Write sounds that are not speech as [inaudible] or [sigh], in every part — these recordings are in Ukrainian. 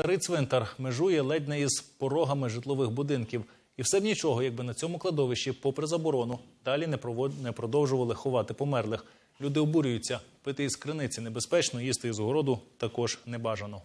Старий цвинтар межує ледь не із порогами житлових будинків. І все б нічого, якби на цьому кладовищі, попри заборону, далі не, провод... не продовжували ховати померлих. Люди обурюються. Пити із криниці небезпечно, їсти із городу також небажано.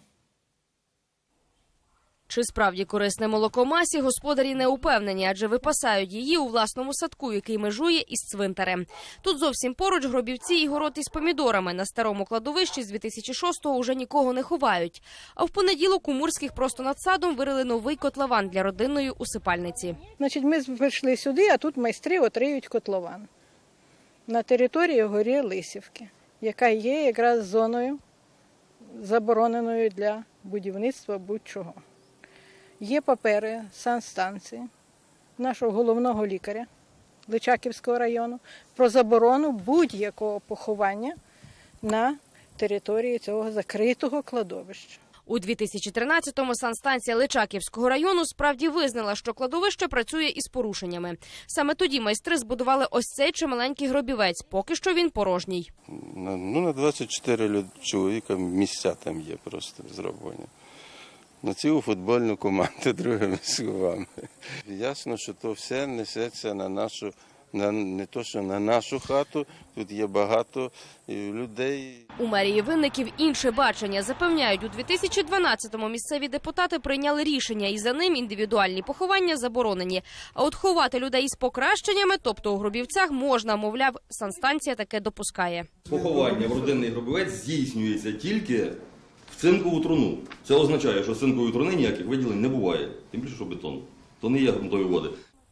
Чи справді корисне молоко масі господарі не упевнені, адже випасають її у власному садку, який межує із цвинтарем. Тут зовсім поруч гробівці і город із помідорами. На старому кладовищі з 2006-го уже нікого не ховають. А в понеділок у Мурських просто над садом вирили новий котлован для родинної усипальниці. Значить, ми прийшли сюди, а тут майстри отриють котлован на території горі Лисівки, яка є якраз зоною забороненою для будівництва будь-чого. Є папери санстанції нашого головного лікаря Личаківського району про заборону будь-якого поховання на території цього закритого кладовища. У 2013-му санстанція Личаківського району справді визнала, що кладовище працює із порушеннями. Саме тоді майстри збудували ось цей чималенький гробівець. Поки що він порожній. На- Ну, на 24 люд- чоловіка місця там є просто зроблені. На цілу футбольну команду [laughs] другими словами. Ясно, що то все несеться на нашу, на, не то, що на нашу хату, тут є багато е, людей. У мерії винників інше бачення запевняють, у 2012-му місцеві депутати прийняли рішення, і за ним індивідуальні поховання заборонені. А от ховати людей із покращеннями, тобто у гробівцях, можна, мовляв, санстанція таке допускає. Поховання в родинний гробовець здійснюється тільки в цинкову труну. Це означає, що з цинкової труни ніяких виділень не буває, тим більше, що бетон. То не є грунтові води.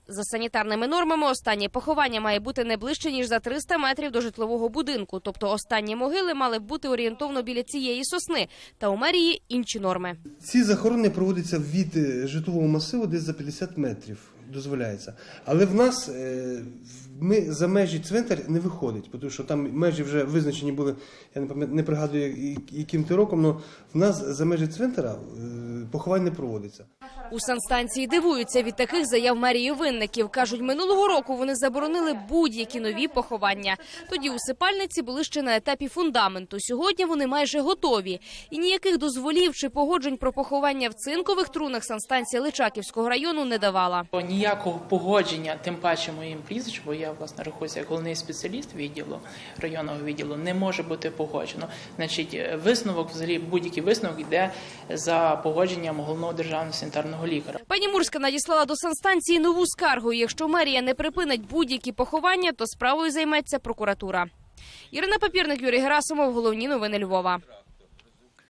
За санітарними нормами останнє поховання має бути не ближче ніж за 300 метрів до житлового будинку. Тобто останні могили мали б бути орієнтовно біля цієї сосни. Та у мерії інші норми. Ці захоронення проводяться від е, житлового масиву десь за 50 метрів, дозволяється. Але в нас е, ми за межі цвинтар не виходить, тому що там межі вже визначені були, я не пам'ятаю, не пригадую, яким то роком, але в нас за межі цвинтара е, поховань не проводиться. У санстанції дивуються від таких заяв мерії винників. Кажуть, минулого року вони заборонили будь-які нові поховання. Тоді усипальниці були ще на етапі фундаменту. Сьогодні вони майже готові. І ніяких дозволів чи погоджень про поховання в цинкових трунах санстанція Личаківського району не давала. Ніякого погодження, тим паче моїм прізвищем, бо я власне рахуюся як головний спеціаліст відділу районного відділу, не може бути погоджено. Значить, висновок, взагалі будь-який висновок йде за погодженням головного державного санітарного лікаря. Пані Мурська надіслала до санстанції нову скаргу. Якщо мерія не припинить будь-які поховання, то справою займеться прокуратура. Ірина Папірник, Юрій Герасимов. Головні новини Львова.